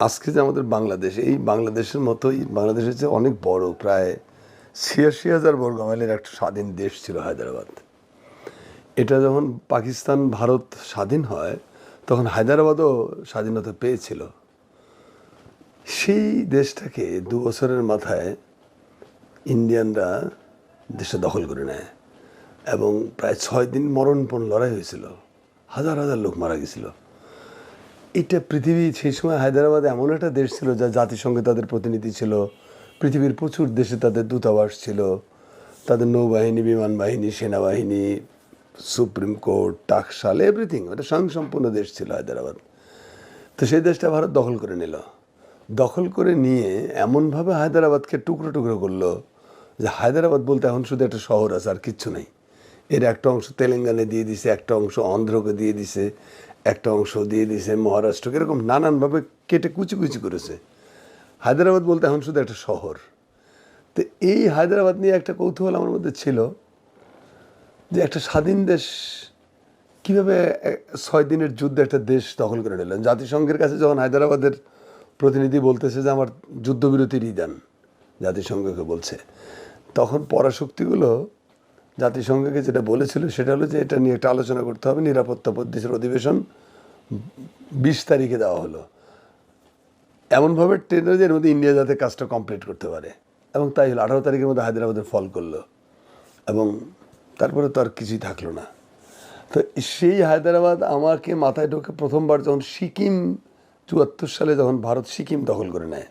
আজকে যে আমাদের বাংলাদেশ, এই বাংলাদেশের মতোই বাংলাদেশের হচ্ছে অনেক বড়, প্রায় ছিয়াশি হাজার বর্গ মাইলের একটা স্বাধীন দেশ ছিল হায়দ্রাবাদ। এটা যখন পাকিস্তান, ভারত স্বাধীন হয়, তখন হায়দ্রাবাদও স্বাধীনতা পেয়েছিল। সেই দেশটাকে দু বছরের মাথায় ইন্ডিয়ানরা দেশে দখল করে নেয় এবং প্রায় ছয় দিন মরণপণ লড়াই হয়েছিল। হাজার হাজার লোক মারা গেছিল। এটা পৃথিবী, সেই সময় হায়দ্রাবাদ এমন একটা দেশ ছিল যা জাতিসংঘে তাদের প্রতিনিধি ছিল। পৃথিবীর প্রচুর দেশে তাদের দূতাবাস ছিল। তাদের নৌবাহিনী বিমান বাহিনী সেনাবাহিনী, সুপ্রিম কোর্ট, টাকশাল এভরিথিং এটা স্বয়ংসম্পূর্ণ দেশ ছিল হায়দ্রাবাদ। তো সেই দেশটা ভারত দখল করে নিল। দখল করে নিয়ে এমনভাবে হায়দ্রাবাদকে টুকরো টুকরো করল যে হায়দ্রাবাদ বলতে এখন শুধু একটা শহর আছে, আর কিচ্ছু নেই। এর একটা অংশ তেলেঙ্গানা দিয়ে দিছে, একটা অংশ অন্ধ্রকে দিয়ে দিছে, একটা অংশ দিয়ে দিছে মহারাষ্ট্রকে, এরকম নানানভাবে কেটে কুচি কুচি করেছে। হায়দ্রাবাদ বলতে এখন শুধু একটা শহর। তো এই হায়দ্রাবাদ নিয়ে একটা কৌতূহল আমার মধ্যে ছিল যে একটা স্বাধীন দেশ কীভাবে ছয় দিনের যুদ্ধে একটা দেশ দখল করে নিলেন? জাতিসংঘের কাছে যখন হায়দ্রাবাদের প্রতিনিধি বলতেছে যে আমার যুদ্ধবিরতির দেন জাতিসংঘকে বলছে, তখন পরাশক্তিগুলো জাতিসংঘকে যেটা বলেছিল সেটা হলো যে এটা নিয়ে একটা আলোচনা করতে হবে, নিরাপত্তা পদ্ধতির অধিবেশন বিশ তারিখে দেওয়া হলো। এমনভাবে ট্রেন যে এর মধ্যে ইন্ডিয়া যাতে কাজটা কমপ্লিট করতে পারে। এবং তাই হলো, আঠারো তারিখের মধ্যে হায়দ্রাবাদের ফল করল। এবং তারপরে তো আর কিছুই থাকল না। তো সেই হায়দ্রাবাদ আমাকে মাথায় ঢোকে প্রথমবার যখন সিকিম চুয়াত্তর সালে যখন ভারত সিকিম দখল করে নেয়,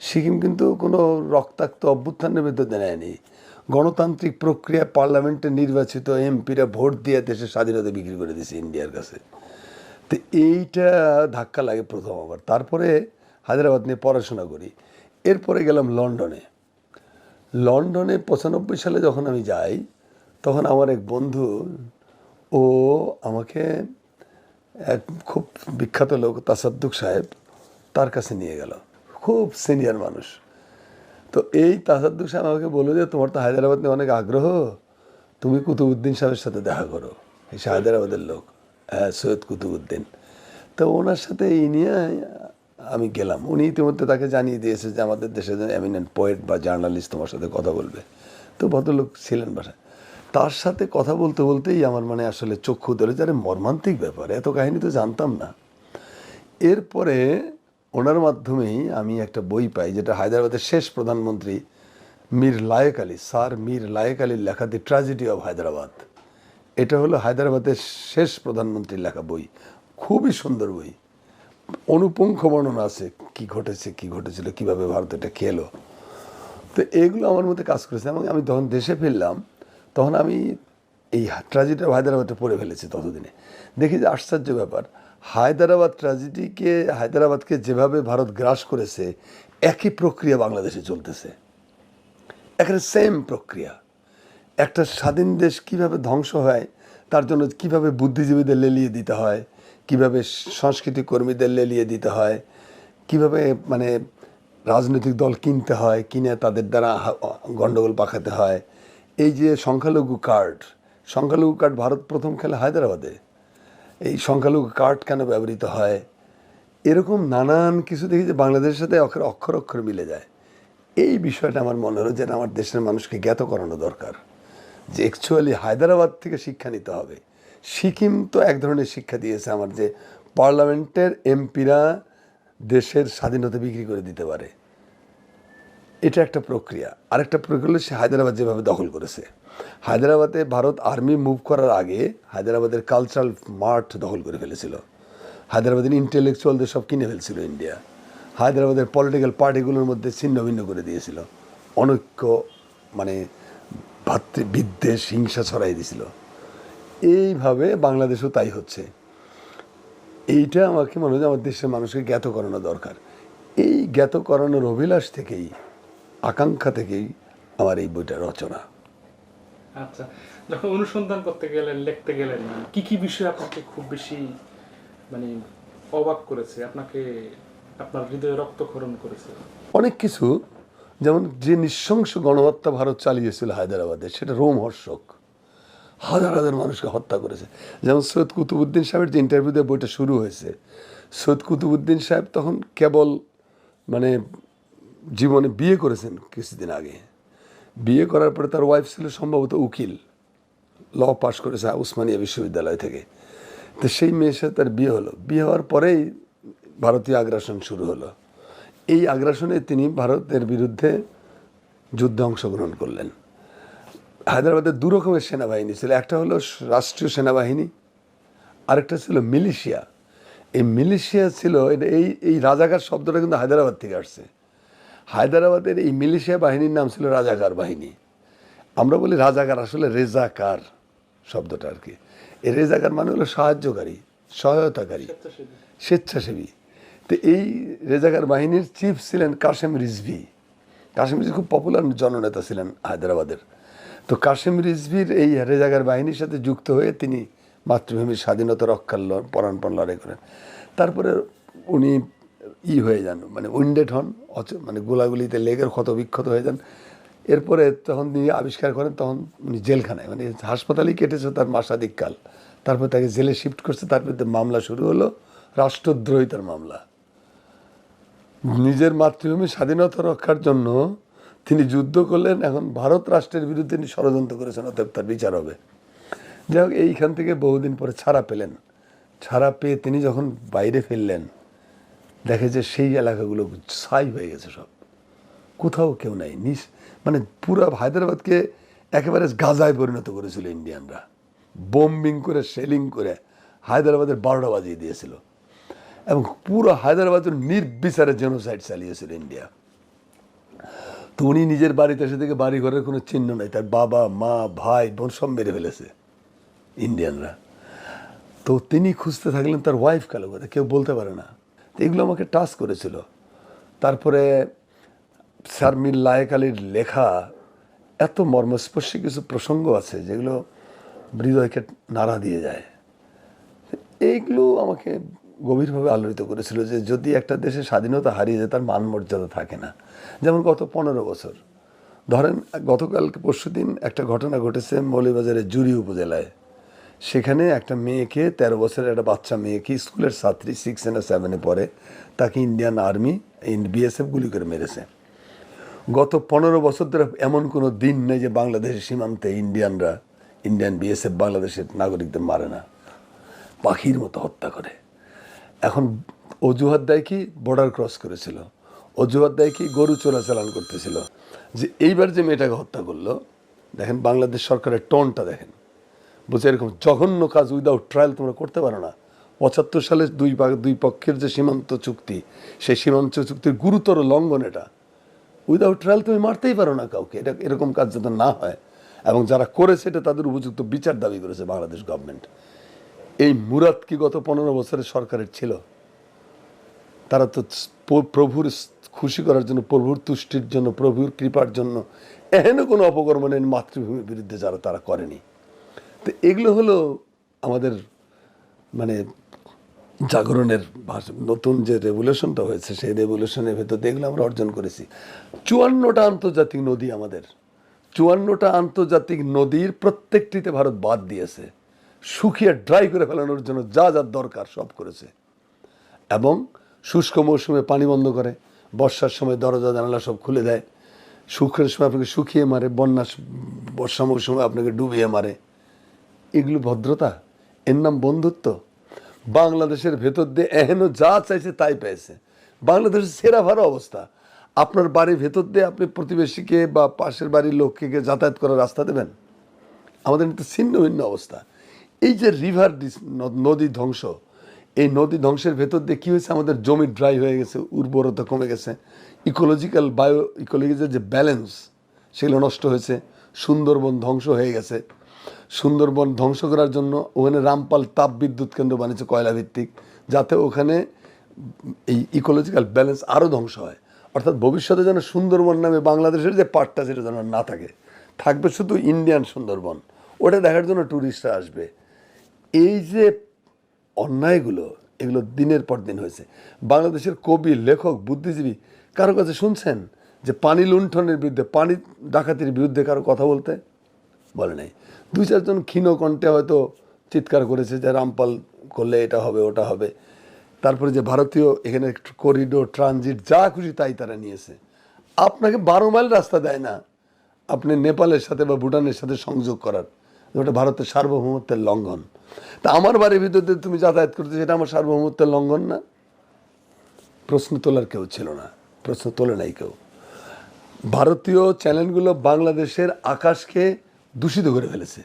সিকিম কিন্তু কোনো রক্তাক্ত অভ্যুত্থানের ভিতরে নেয়নি। গণতান্ত্রিক প্রক্রিয়া পার্লামেন্টে নির্বাচিত এমপিরা ভোট দিয়ে দেশের স্বাধীনতা বিক্রি করে দিয়েছে ইন্ডিয়ার কাছে। তো এইটা ধাক্কা লাগে প্রথম আবার। তারপরে হায়দ্রাবাদ নিয়ে পড়াশোনা করি। এরপরে গেলাম লন্ডনে। লন্ডনে পঁচানব্বই সালে যখন আমি যাই, তখন আমার এক বন্ধু, ও আমাকে এক খুব বিখ্যাত লোক, তাসাদ্দুক সাহেব, তার কাছে নিয়ে গেল। খুব সিনিয়র মানুষ। তো এই তাসাদ্দুক সাহেব আমাকে বলল যে, তোমার তো হায়দ্রাবাদ নিয়ে অনেক আগ্রহ। তুমি কুতুবুদ্দিন সাহেবের সাথে দেখা করো। এই হায়দ্রাবাদের লোক হ্যাঁ সৈয়দ কুতুবুদ্দিন। তো ওনার সাথে এই নিয়ে আমি গেলাম। উনি ইতিমধ্যে তাকে জানিয়ে দিয়েছে যে, আমাদের দেশে এমিনেন্ট পোয়েট বা জার্নালিস্ট তোমার সাথে কথা বলবে। তো ভদ্রলোক ছিলেন বাসায়। তার সাথে কথা বলতে বলতেই আমার মানে আসলে চক্ষু ধরে যারে মর্মান্তিক ব্যাপার, এত কাহিনী তো জানতাম না। এরপরে ওনার মাধ্যমেই আমি একটা বই পাই, যেটা হায়দ্রাবাদের শেষ প্রধানমন্ত্রী মীর লায়েক আলী, স্যার মীর লায়েক আলীর লেখা দি ট্র্যাজেডি অফ হায়দ্রাবাদ এটা হলো হায়দ্রাবাদের শেষ প্রধানমন্ত্রীর লেখা বই। খুবই সুন্দর বই। অনুপুঙ্খ বর্ণনা আছে, কি ঘটেছে, কি ঘটেছিল, কীভাবে ভারত এটা খেলো। তো এগুলো আমার মধ্যে কাজ করেছে এবং আমি যখন দেশে ফিরলাম, তখন আমি এই ট্র্যাজেডি অফ হায়দ্রাবাদটা পড়ে ফেলেছি ততদিনে। দেখি যে আশ্চর্য ব্যাপার হায়দ্রাবাদ ট্র্যাজেডিকে, হায়দ্রাবাদকে যেভাবে ভারত গ্রাস করেছে, একই প্রক্রিয়া বাংলাদেশে চলতেছে। এখানে সেম প্রক্রিয়া। একটা স্বাধীন দেশ কীভাবে ধ্বংস হয়, তার জন্য কীভাবে বুদ্ধিজীবীদের লেলিয়ে দিতে হয়, কীভাবে সাংস্কৃতিক কর্মীদের লেলিয়ে দিতে হয়, কীভাবে মানে রাজনৈতিক দল কিনতে হয়, কিনে তাদের দ্বারা গণ্ডগোল পাকাতে হয়। এই যে সংখ্যালঘু কার্ড সংখ্যালঘু কার্ড ভারত প্রথম খেলে হায়দ্রাবাদে। এই সংখ্যালঘু কার্ড কেন ব্যবহৃত হয়? এরকম নানান কিছু দেখি যে বাংলাদেশের সাথে অক্ষর অক্ষর অক্ষর মিলে যায়। এই বিষয়টা আমার মনে হলো যে আমার দেশের মানুষকে জ্ঞাত করানো দরকার যে অ্যাকচুয়ালি হায়দ্রাবাদ থেকে শিক্ষা নিতে হবে। সিকিম তো এক ধরনের শিক্ষা দিয়েছে আমার যে পার্লামেন্টের এমপিরা দেশের স্বাধীনতা বিক্রি করে দিতে পারে। এটা একটা প্রক্রিয়া। আরেকটা প্রক্রিয়া হলো সে হায়দ্রাবাদ যেভাবে দখল করেছে। হায়দ্রাবাদে ভারত আর্মি মুভ করার আগে হায়দ্রাবাদের কালচারাল মার্ট দখল করে ফেলেছিল। হায়দ্রাবাদের ইন্টেলেকচুয়ালদের সব কিনে ফেলছিল ইন্ডিয়া হায়দ্রাবাদের পলিটিক্যাল পার্টিগুলোর মধ্যে ছিন্ন ভিন্ন করে দিয়েছিল। অনৈক্য মানে ভাতৃ, বিদ্বেষ, হিংসা ছড়াই দিয়েছিল। এইভাবে বাংলাদেশও তাই হচ্ছে। এইটা আমাকে মনে হয় আমার দেশের মানুষকে জ্ঞাত করানো দরকার। এই জ্ঞাত করানোর অভিলাষ থেকেই, আকাঙ্ক্ষা থেকেই আমার এই বইটা রচনা। আচ্ছা যখন অনুসন্ধান করতে গেলেন, লিখতে গেলেন, কি কি বিষয় আপনাকে খুব বেশি মানে অবাক করেছে? আপনাকে, আপনার হৃদয়ে রক্তক্ষরণ করেছে? অনেক কিছু, যেমন যে নৃশংস গণহত্যা ভারত চালিয়েছিল হায়দ্রাবাদে, সেটা রোমহর্ষক। হাজার হাজার মানুষকে হত্যা করেছে। যেমন সৈয়দ কুতুবুদ্দিন সাহেবের যে ইন্টারভিউ দিয়ে বইটা শুরু হয়েছে, সৈয়দ কুতুবুদ্দিন সাহেব তখন কেবল মানে জীবনে বিয়ে করেছেন কিছুদিন আগে। বিয়ে করার পরে তার ওয়াইফ ছিল সম্ভবত উকিল। ল পাশ করেছে উসমানিয়া বিশ্ববিদ্যালয় থেকে। তো সেই মেয়ের সাথে তার বিয়ে হলো। বিয়ে হওয়ার পরেই ভারতীয় আগ্রাসন শুরু হলো। এই আগ্রাসনে তিনি ভারতের বিরুদ্ধে যুদ্ধে অংশগ্রহণ করলেন। হায়দ্রাবাদে দু রকমের সেনাবাহিনী ছিল। একটা হলো রাষ্ট্রীয় সেনাবাহিনী, আরেকটা ছিল মিলিশিয়া। এই মিলিশিয়া ছিল, এই এই রাজাকার শব্দটা কিন্তু হায়দ্রাবাদ থেকে আসছে। হায়দ্রাবাদের এই মিলিশিয়া বাহিনীর নাম ছিল রাজাকার বাহিনী। আমরা বলি রাজাকার, আসলে রেজাকার শব্দটা আর কি। এই রেজাকার মানে হলো সাহায্যকারী, সহায়তাকারী, স্বেচ্ছাসেবী। তো এই রেজাকার বাহিনীর চিফ ছিলেন কাশেম রিজভি। কাশেম রিজভি খুব পপুলার জননেতা ছিলেন হায়দ্রাবাদের। তো কাশেম রিজভির এই রেজাকার বাহিনীর সাথে যুক্ত হয়ে তিনি মাতৃভূমির স্বাধীনতা রক্ষার পরাণপণ লড়াই করেন। তারপরে উনি ই হয়ে যান মানে উইন্ডেড হন মানে গোলাগুলিতে লেগের ক্ষত বিক্ষত হয়ে যান। এরপরে তখন তিনি আবিষ্কার করেন, তখন উনি জেলখানায় মানে হাসপাতালেই কেটেছে তার মাসাদিক কাল। তারপর তাকে জেলে শিফট করছে, তার বিরুদ্ধে মামলা শুরু হলো, রাষ্ট্রদ্রোহিতার মামলা। নিজের মাতৃভূমি স্বাধীনতা রক্ষার জন্য তিনি যুদ্ধ করলেন, এখন ভারত রাষ্ট্রের বিরুদ্ধে তিনি ষড়যন্ত্র করেছেন, অতএব তার বিচার হবে। যাই হোক, এইখান থেকে বহুদিন পরে ছাড়া পেলেন। ছাড়া পেয়ে তিনি যখন বাইরে ফিরলেন দেখে যে সেই এলাকাগুলো ছাই হয়ে গেছে সব। কোথাও কেউ নাই, নিস মানে পুরো হায়দ্রাবাদকে একেবারে গাজায় পরিণত করেছিল ইন্ডিয়ানরা। বোম্বিং করে সেলিং করে হায়দ্রাবাদের বারোটা বাজিয়ে দিয়েছিল। এবং পুরো হায়দ্রাবাদের নির্বিচারে জেনোসাইড চালিয়েছিল ইন্ডিয়া। তো উনি নিজের বাড়িতে এসে থেকে বাড়ি ঘরের কোনো চিহ্ন নাই, তার বাবা, মা, ভাই, বোন সব মেরে ফেলেছে ইন্ডিয়ানরা। তো তিনি খুঁজতে থাকলেন তার ওয়াইফ কালো কথা কেউ বলতে পারে না। এগুলো আমাকে টাচ করেছিল। তারপরে স্যার লায়েক আলীর লেখা, এত মর্মস্পর্শী কিছু প্রসঙ্গ আছে যেগুলো হৃদয়কে নাড়া দিয়ে যায়। এইগুলো আমাকে গভীরভাবে আলোড়িত করেছিল যে যদি একটা দেশে স্বাধীনতা হারিয়ে যায়, তার মান মর্যাদা থাকে না। যেমন গত পনেরো বছর। ধরেন, গতকালকে পরশু দিন একটা ঘটনা ঘটেছে মৌলিবাজারের জুরি উপজেলায়। সেখানে একটা মেয়েকে তেরো বছরের একটা বাচ্চা মেয়েকে স্কুলের ছাত্রী সিক্স এন্ড সেভেনে পড়ে। তাকে ইন্ডিয়ান আর্মি বিএসএফ গুলি করে মেরেছে। গত পনেরো বছর ধরে এমন কোনো দিন নেই যে বাংলাদেশের সীমান্তে ইন্ডিয়ানরা ইন্ডিয়ান বিএসএফ বাংলাদেশের নাগরিকদের মারে না। পাখির মতো হত্যা করে। এখন অজুহাত দেয় কি? বর্ডার ক্রস করেছিল। অজুহাত দেয় কি? গরু চোরাচালান করতেছিল। যে এইবার যে মেয়েটাকে হত্যা করল, দেখেন বাংলাদেশ সরকারের টোনটা দেখেন। বলছে, এরকম জঘন্য কাজ উইদাউট ট্রায়াল তোমরা করতে পারো না। পঁচাত্তর সালে দুই দুই পক্ষের যে সীমান্ত চুক্তি, সেই সীমান্ত চুক্তির গুরুতর লঙ্ঘন এটা। উইদাউট ট্রায়াল তুমি মারতেই পারো না কাউকে। এটা এরকম কাজ যাতে না হয়। এবং যারা করেছে এটা তাদের উপযুক্ত বিচার দাবি করেছে বাংলাদেশ গভর্নমেন্ট এই মুরাদ কি গত পনেরো বছরের সরকারের ছিল? তারা তো প্রভুর খুশি করার জন্য, প্রভুর তুষ্টির জন্য, প্রভুর কৃপার জন্য এহেন কোনো অপকর্ম নেই, মাতৃভূমির বিরুদ্ধে যারা তারা করেনি। তো এগুলো হলো আমাদের মানে জাগরণের নতুন যে রেভুলেশনটা হয়েছে, সেই রেভুলেশনের ভেতর এগুলো আমরা অর্জন করেছি। চুয়ান্নটা আন্তর্জাতিক নদী আমাদের। চুয়ান্নটা আন্তর্জাতিক নদীর প্রত্যেকটিতে ভারত বাদ দিয়েছে। শুকিয়ে ড্রাই করে ফেলানোর জন্য যা যা দরকার সব করেছে। এবং শুষ্ক মৌসুমে পানি বন্ধ করে, বর্ষার সময় দরজা জানালা সব খুলে দেয়। শুষ্কের সময় আপনাকে শুকিয়ে মারে বন্যা বর্ষা মৌসুমে আপনাকে ডুবিয়ে মারে। এগুলো ভদ্রতা, এর নাম বন্ধুত্ব। বাংলাদেশের ভেতর দিয়ে এহেন যা চাইছে তাই পেয়েছে। বাংলাদেশের সেরা ভালো অবস্থা। আপনার বাড়ির ভেতর দিয়ে আপনি প্রতিবেশীকে বা পাশের বাড়ির লোককে যাতায়াত করার রাস্তা দেবেন? আমাদের কিন্তু ছিন্ন ভিন্ন অবস্থা। এই যে রিভার নদী ধ্বংস, এই নদী ধ্বংসের ভেতর দিয়ে কী হয়েছে? আমাদের জমি ড্রাই হয়ে গেছে, উর্বরতা কমে গেছে। ইকোলজিক্যাল বায়ো ইকোলজিক্যাল যে ব্যালেন্স সেগুলো নষ্ট হয়েছে। সুন্দরবন ধ্বংস হয়ে গেছে। সুন্দরবন ধ্বংস করার জন্য ওখানে রামপাল তাপ বিদ্যুৎ কেন্দ্র বানিয়েছে কয়লা ভিত্তিক যাতে ওখানে এই ইকোলজিক্যাল ব্যালেন্স আরও ধ্বংস হয়। অর্থাৎ ভবিষ্যতে যেন সুন্দরবন নামে বাংলাদেশের যে পার্টটা সেটা যেন না থাকে, থাকবে শুধু ইন্ডিয়ান সুন্দরবন। ওটা দেখার জন্য ট্যুরিস্টরা আসবে। এই যে অন্যায়গুলো, এগুলো দিনের পর দিন হয়েছে। বাংলাদেশের কবি, লেখক, বুদ্ধিজীবী, কারও কাছে শুনছেন যে পানি লুণ্ঠনের বিরুদ্ধে, পানি ডাকাতির বিরুদ্ধে কারও কথা বলতে? বলে নাই। দুই চারজন ক্ষীণ কণ্ঠে হয়তো চিৎকার করেছে যে রামপাল করলে এটা হবে, ওটা হবে। তারপরে যে ভারতীয় এখানে করিডোর ট্রানজিট যা খুশি তাই তারা নিয়েছে। আপনাকে বারো মাইল রাস্তা দেয় না। আপনি নেপালের সাথে বা ভুটানের সাথে সংযোগ করার। ওটা ভারতের সার্বভৌমত্বের লঙ্ঘন। তা আমার বাড়ির ভিতরে তুমি যাতায়াত করতে, সেটা আমার সার্বভৌমত্বের লঙ্ঘন না? প্রশ্ন তোলার কেউ ছিল না। প্রশ্ন তোলে নাই কেউ। ভারতীয় চ্যানেলগুলো বাংলাদেশের আকাশকে দূষিত করে ফেলেছে।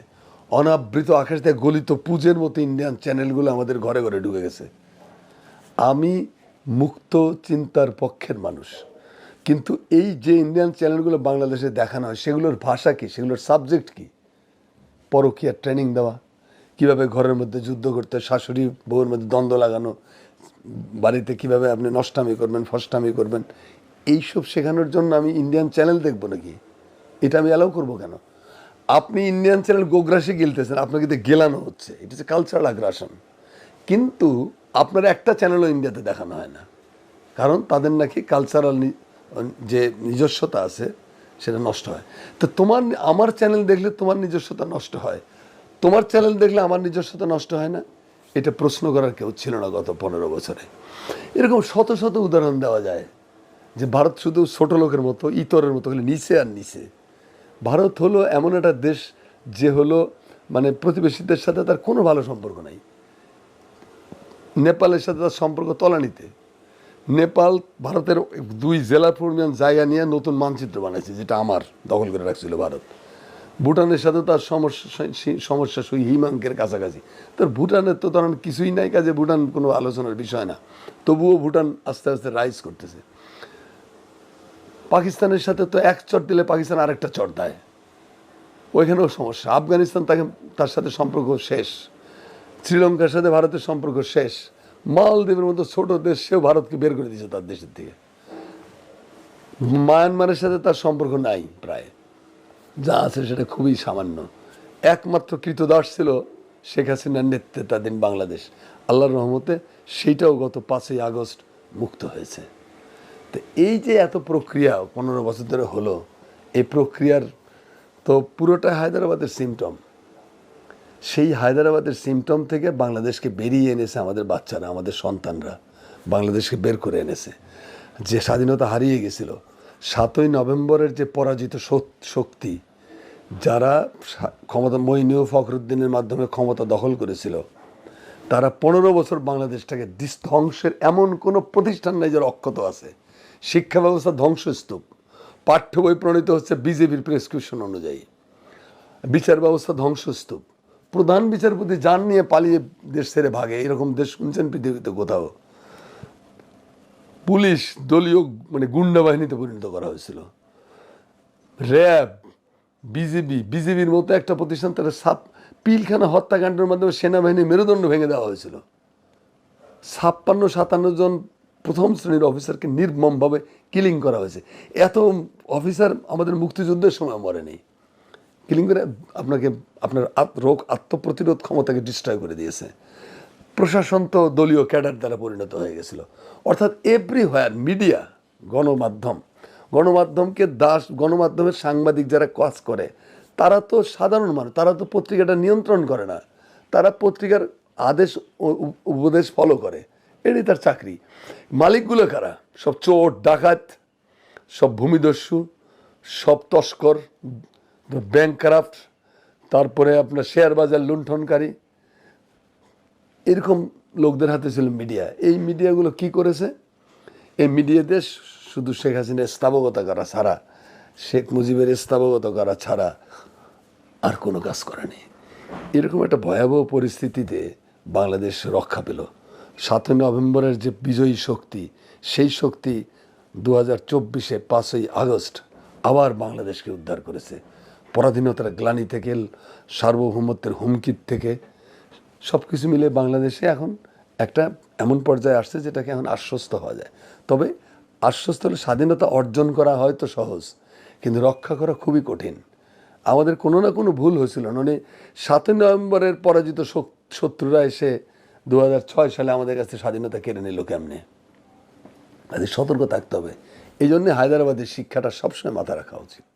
অনাবৃত আকাশ দিয়ে গলিত পুজের মতো ইন্ডিয়ান চ্যানেলগুলো আমাদের ঘরে ঘরে ঢুকে গেছে। আমি মুক্ত চিন্তার পক্ষের মানুষ। কিন্তু এই যে ইন্ডিয়ান চ্যানেলগুলো বাংলাদেশে দেখানো হয়, সেগুলোর ভাষা কি? সেগুলোর সাবজেক্ট কি? পরকীয়ার ট্রেনিং দেওয়া, কীভাবে ঘরের মধ্যে যুদ্ধ করতে শাশুড়ি বউয়ের মধ্যে দ্বন্দ্ব লাগানো, বাড়িতে কীভাবে আপনি নষ্টামি করবেন, ফষ্টামি করবেন, এইসব শেখানোর জন্য আমি ইন্ডিয়ান চ্যানেল দেখব নাকি? এটা আমি অ্যালাউ করব কেন? আপনি ইন্ডিয়ান চ্যানেল গোগ্রাসে গিলতেছেন, আপনাকে তো গেলানো হচ্ছে। এটা হচ্ছে কালচারাল আগ্রাসন কিন্তু আপনার একটা চ্যানেলও ইন্ডিয়াতে দেখানো হয় না। কারণ তাদের নাকি কালচারাল যে নিজস্বতা আছে, সেটা নষ্ট হয়। তো তোমার, আমার চ্যানেল দেখলে তোমার নিজস্বতা নষ্ট হয়। তোমার চ্যানেল দেখলে আমার নিজস্বতা নষ্ট হয় না? এটা প্রশ্ন করার কেউ ছিল না গত পনেরো বছরে। এরকম শত শত উদাহরণ দেওয়া যায় যে ভারত শুধু ছোট লোকের মতো, ইতরের মতো নিচে আর নিচে। ভারত হলো এমন একটা দেশ যে হলো মানে প্রতিবেশীদের সাথে তার কোনো ভালো সম্পর্ক নাই। নেপালের সাথে তার সম্পর্ক তলানিতে। নেপাল ভারতের দুই জেলা পরিমাণ জায়গা নিয়ে নতুন মানচিত্র বানাইছে, যেটা আমার দখল করে রাখছিল ভারত। ভুটানের সাথে তার সমস্যা সমস্যা সেই হিমাঙ্কের কাছাকাছি। তার ভুটানের তো তখন কিছুই নাই, কাজে ভুটান কোনো আলোচনার বিষয় না। তবুও ভুটান আস্তে আস্তে রাইজ করতেছে। পাকিস্তানের সাথে তো এক চট দিলে পাকিস্তান আরেকটা চট দেয়। ওইখানেও সমস্যা। আফগানিস্তান তাকে, তার সাথে সম্পর্ক শেষ। শ্রীলঙ্কার সাথে ভারতের সম্পর্ক শেষ। মালদ্বীপের মতো ছোট দেশ, সেও ভারতকে বের করে দিয়েছে তার দেশের থেকে মায়ানমারের সাথে তার সম্পর্ক নাই প্রায়। যা আছে সেটা খুবই সামান্য। একমাত্র কৃতদাস ছিল শেখ হাসিনার নেতৃত্বাধীন বাংলাদেশ। আল্লাহর রহমতে সেইটাও গত পাঁচই আগস্ট মুক্ত হয়েছে। তো এই যে এত প্রক্রিয়া পনেরো বছর ধরে হলো, এই প্রক্রিয়ার তো পুরোটা হায়দ্রাবাদের সিমটম সেই হায়দ্রাবাদের সিমটম থেকে বাংলাদেশকে বেরিয়ে এনেছে আমাদের বাচ্চারা, আমাদের সন্তানরা, বাংলাদেশকে বের করে এনেছে। যে স্বাধীনতা হারিয়ে গেছিল, সাতই নভেম্বরের যে পরাজিত শক্তি, যারা ক্ষমতা মইনীয় ফখরুদ্দিনের মাধ্যমে ক্ষমতা দখল করেছিল, তারা পনেরো বছর বাংলাদেশটাকে ধ্বংসের এমন কোনো প্রতিষ্ঠান নাই যারা অক্ষত আছে। শিক্ষা ব্যবস্থা ধ্বংসস্তূপ। পাঠ্য বই প্রণীত হচ্ছে বিজেপির প্রেসক্রিপশন অনুযায়ী। বিচার ব্যবস্থা ধ্বংসস্তূপ। প্রধান বিচারপতি যান নিয়ে পালিয়ে দেশ ছেড়ে ভাগে এরকম দেশ শুনছেন পৃথিবীতে কোথাও। পুলিশ, দলীয় মানে গুন্ডা বাহিনীতে পরিণত করা হয়েছিল। র্যাব, বিজেপি, বিজেপির মতো একটা প্রতিষ্ঠান তারা সাপ, পিলখানা হত্যাকাণ্ডের মাধ্যমে সেনাবাহিনীর মেরুদণ্ড ভেঙে দেওয়া হয়েছিল। ছাপ্পান্ন সাতান্ন জন প্রথম শ্রেণির অফিসারকে নির্মমভাবে কিলিং করা হয়েছে। এত অফিসার আমাদের মুক্তিযুদ্ধের সময় মরেনি। কিলিং করে আপনাকে, আপনার রোগ আত্মপ্রতিরোধ ক্ষমতাকে ডিস্ট্রয় করে দিয়েছে। প্রশাসন তো দলীয় ক্যাডার দ্বারা পরিণত হয়ে গেছিল। অর্থাৎ এভরিহোয়ার মিডিয়া গণমাধ্যম, গণমাধ্যমকে দাস, গণমাধ্যমের সাংবাদিক যারা কাজ করে, তারা তো সাধারণ মানুষ, তারা তো পত্রিকাটা নিয়ন্ত্রণ করে না। তারা পত্রিকার আদেশ উপ- উপদেশ ফলো করে। এটাই তার চাকরি। মালিকগুলো কারা? সব চোর, ডাকাত, সব ভূমিদস্যু, সব তস্কর ব্যাংক ক্রাফট তারপরে আপনার শেয়ার বাজার লুণ্ঠনকারী। এরকম লোকদের হাতে ছিল মিডিয়া। এই মিডিয়াগুলো কি করেছে? এই মিডিয়াতে শুধু শেখ হাসিনা স্থাবকতা করা ছাড়া, শেখ মুজিবের স্থাবকতা করা ছাড়া আর কোনো কাজ করেনি। এরকম একটা ভয়াবহ পরিস্থিতিতে বাংলাদেশ রক্ষা পেল। সাতই নভেম্বরের যে বিজয়ী শক্তি, সেই শক্তি দু হাজার চব্বিশে পাঁচই আগস্ট আবার বাংলাদেশকে উদ্ধার করেছে। পরাধীনতার গ্লানি থেকে, সার্বভৌমত্বের হুমকির থেকে সব কিছু মিলে বাংলাদেশে এখন একটা এমন পর্যায়ে আসছে যেটাকে এখন আশ্বস্ত হওয়া যায়। তবে আশ্বস্ত হলে স্বাধীনতা অর্জন করা হয়তো সহজ, কিন্তু রক্ষা করা খুবই কঠিন। আমাদের কোনো না কোনো ভুল হয়েছিল। মানে সাতই নভেম্বরের পরাজিত শত্রুরা এসে দু হাজার ছয় সালে আমাদের কাছে স্বাধীনতা কেড়ে নিল কেমনে? তাদের সতর্ক থাকতে হবে। এই জন্যে হায়দ্রাবাদের শিক্ষাটা সবসময় মাথা রাখা উচিত।